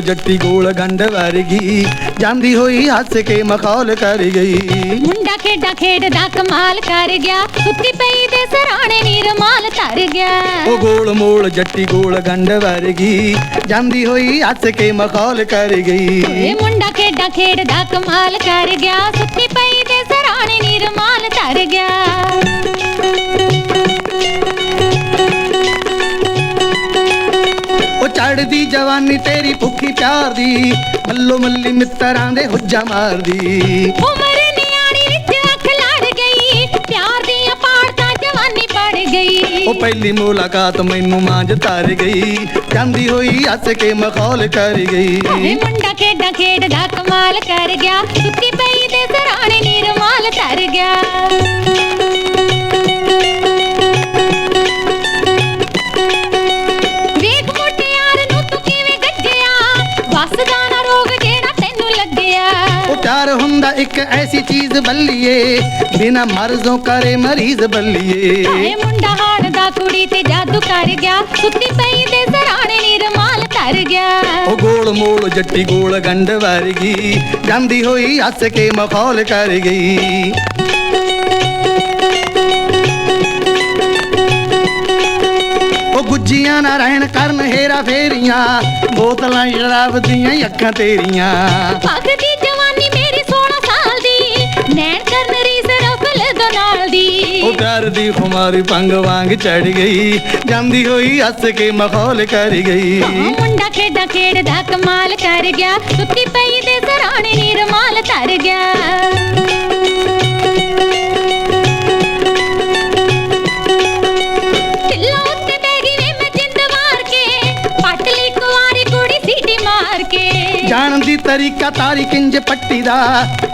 ਜੱਟੀ ਗੋਲ ਗੰਢ ਵਰਗੀ। ਜਾਂਦੀ ਹੋਈ ਹੱਸ ਕੇ ਮਖੌਲ ਕਰ ਗਈ। ਮੁੰਡਾ ਖੇਡਾਂ ਖੇਡਦਾ ਕਮਾਲ ਕਰ ਗਿਆ। ਸੁੱਤੀ ਪਈ ਦੇ ਸਰਾਣੇ ਨੀ ਰਮਾਲ ਧਰ ਗਿਆ। ਉਹ ਗੋਲ ਮੋਲ ਜੱਟੀ ਗੋਲ ਗੰਢ ਵਰਗੀ। ਜਾਂਦੀ ਹੋਈ ਹੱਸ ਕੇ ਮਖੌਲ ਕਰ ਗਈ। ਏ ਮੁੰਡਾ ਖੇਡਾਂ ਖੇਡਦਾ ਕਮਾਲ ਕਰ ਗਿਆ। ਸੁੱਤੀ ਪਈ ਦੇ ਸਰਾਣੇ ਨੀ ਰਮਾਲ ਧਰ ਚੜਦੀ ਜਵਾਨੀ ਤੇਰੀ ਭੁੱਖੀ ਪਿਆਰ ਦੀ ਮੱਲੋ ਮੱਲੀ ਮਿੱਤਰਾਂ ਦੇ ਹੁੱਜਾ ਮਾਰਦੀ। ਉਮਰ ਨਿਆਣੀ ਵਿੱਚ ਅੱਖ ਲੜ ਗਈ ਪਿਆਰ ਦੀਆਂ ਪਾੜਾਂ ਜਵਾਨੀ ਪੜ ਗਈ। ਉਹ ਪਹਿਲੀ ਮੁਲਾਕਾਤ ਮੈਨੂੰ ਮਾਂਜ ਧਰ ਗਈ ਜਾਂਦੀ ਹੋਈ ਹੱਸ ਕੇ ਮਖੌਲ ਕਰ ਗਈ। ਮੁੰਡਾ ਖੇਡਾਂ ਖੇਡਦਾ ਕਮਾਲ ਕਰ ਗਿਆ ਸੁੱਤੀ ਪਈ ਦੇ ਸਰਾਣੇ ਨੀ ਰਮਾਲ ਧਰ ਗਿਆ। ਪਿਆਰ ਹੁੰਦਾ ਇੱਕ ਐਸੀ ਚੀਜ਼ ਬੱਲੀਏ ਬਿਨਾ ਮਰਜ਼ੋਂ ਕਰੇ ਮਰੀਜ਼ ਬੱਲੀਏ। ਹਾਏ ਮੁੰਡਾ ਹਾਣਦਾ ਕੁੜੀ ਤੇ ਜਾਦੂ ਕਰ ਗਿਆ ਸੁੱਤੀ ਪਈ ਦੇ ਸਰਾਣੇ ਨੀ ਰਮਾਲ ਧਰ ਗਿਆ। ਉਹ ਗੋਲ ਮੋਲ ਜੱਟੀ ਗੋਲ ਗੰਢ ਵਰਗੀ ਜਾਂਦੀ ਹੋਈ ਹੱਸ ਕੇ ਮਖੌਲ ਕਰ ਗਈ। ਉਹ ਗੁੱਜੀਆਂ ਨਾ ਰਹਿਣ ਕਰਨ ਹੇਰਾ ਫੇਰੀਆਂ ਬੋਤਲਾਂ ਸ਼ਰਾਬ ਦੀਆਂ ਅੱਖਾਂ ਤੇਰੀਆਂ। ਭਗਦੀ ਉਹ ਪਿਆਰ ਦੀ ਖੁਮਾਰੀ ਪੰਗ ਵਾਂਗ ਚੜ ਗਈ। ਜਾਂਦੀ ਹੋਈ ਹੱਸ ਕੇ ਮਖੌਲ ਕਰ ਗਈ। ਮੁੰਡਾ ਖੇਡਾਂ ਖੇਡਦਾ ਕਮਾਲ ਕਰ ਗਿਆ। ਸੁੱਤੀ ਪਈ ਜਾਣ ਦੀ ਤਰੀਕਾ ਤਾਰੀ ਕਿੰਜ ਪੱਟੀ ਦਾ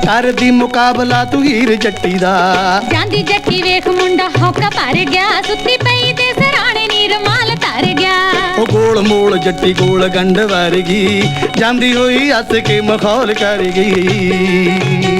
ਕਰਦੀ ਮੁਕਾਬਲਾ ਤੂੰ ਹੀਰ ਜੱਟੀ ਦਾ। ਜਾਂਦੀ ਜੱਟੀ ਵੇਖ ਮੁੰਡਾ ਹੌਕਾ ਭਰ ਗਿਆ ਸੁੱਤੀ ਪਈ ਦੇ ਸਰਾਣੇ ਨੀ ਰਮਾਲ ਧਰ ਗਿਆ। ਉਹ ਗੋਲ ਮੋਲ ਜੱਟੀ ਗੋਲ ਗੰਢ ਵਰਗੀ ਜਾਂਦੀ ਹੋਈ ਹੱਸ ਕੇ ਮਖੌਲ ਕਰ ਗਈ।